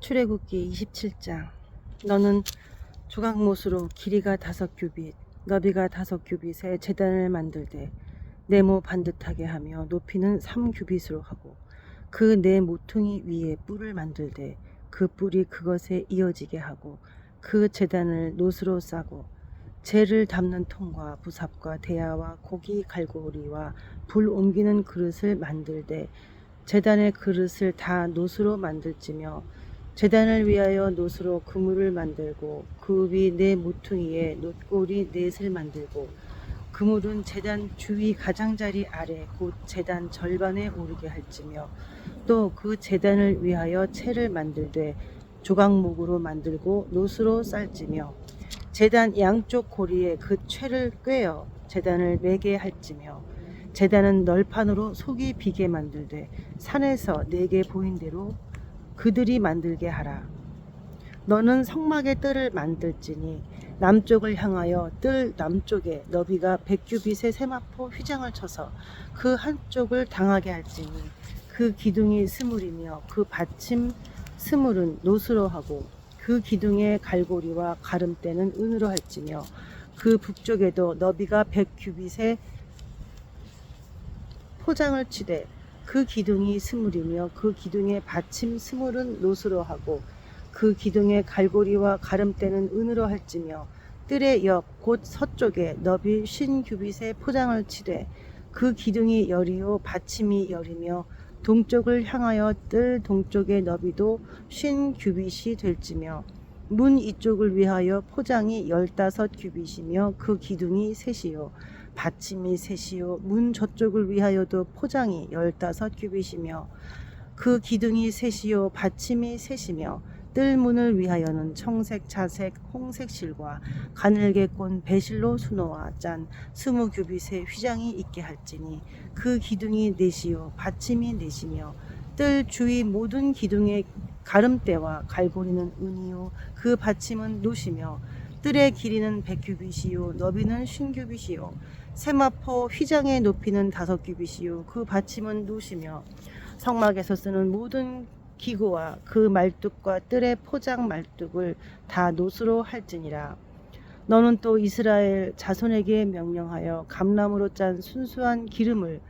출애굽기 27장. 너는 조각못으로 길이가 다섯 규빗 너비가 다섯 규빗의 재단을 만들되 네모 반듯하게 하며 높이는 삼 규빗으로 하고 그 네 모퉁이 위에 뿔을 만들되 그 뿔이 그것에 이어지게 하고 그 재단을 노스로 싸고 재를 담는 통과 부삽과 대야와 고기 갈고리와 불 옮기는 그릇을 만들되 재단의 그릇을 다 노스로 만들지며 재단을 위하여 노스로 그물을 만들고 그위네 모퉁이에 놋골이 넷을 만들고 그물은 재단 주위 가장자리 아래 곧 재단 절반에 오르게 할지며 또 그 재단을 위하여 채를 만들되 조각목으로 만들고 노스로 쌀지며 재단 양쪽 고리에 그 채를 꿰어 재단을 매게 할지며 재단은 널판으로 속이 비게 만들되 산에서 내게 보인 대로 그들이 만들게 하라. 너는 성막의 뜰을 만들지니 남쪽을 향하여 뜰 남쪽에 너비가 백규빗의 세마포 휘장을 쳐서 그 한쪽을 당하게 할지니 그 기둥이 스물이며 그 받침 스물은 노스로 하고 그 기둥의 갈고리와 가름대는 은으로 할지며 그 북쪽에도 너비가 백규빗의 포장을 치되 그 기둥이 스물이며 그 기둥의 받침 스물은 노스로 하고 그 기둥의 갈고리와 가름대는 은으로 할지며 뜰의 옆 곧 서쪽에 너비 쉰 규빗의 포장을 치되 그 기둥이 열이요 받침이 열이며 동쪽을 향하여 뜰 동쪽의 너비도 쉰 규빗이 될지며 문 이쪽을 위하여 포장이 열다섯 규빗이며 그 기둥이 셋이요 받침이 셋이요. 문 저쪽을 위하여도 포장이 열다섯 규빗이며 그 기둥이 셋이요. 받침이 셋이며 뜰 문을 위하여는 청색, 자색, 홍색 실과 가늘게 꼰 배실로 수노와 짠 스무 규빗의 휘장이 있게 할지니 그 기둥이 넷이요. 받침이 넷이며 뜰 주위 모든 기둥의 가름대와 갈고리는 은이요. 그 받침은 노시며 뜰의 길이는 백규빗이요. 너비는 쉰규빗이요 세마포 휘장의 높이는 다섯 규빗이요. 그 받침은 노시며 성막에서 쓰는 모든 기구와 그 말뚝과 뜰의 포장 말뚝을 다 노스로 할지니라. 너는 또 이스라엘 자손에게 명령하여 감람으로 짠 순수한 기름을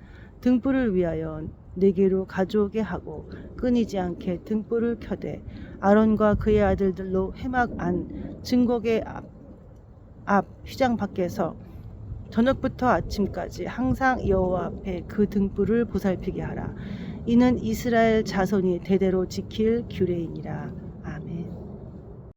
등불을 위하여 네개로 가져오게 하고 끊이지 않게 등불을 켜되 아론과 그의 아들들로 회막 안 증거계 앞, 앞 휘장 밖에서 저녁부터 아침까지 항상 여호와 앞에 그 등불을 보살피게 하라. 이는 이스라엘 자손이 대대로 지킬 규례이니라.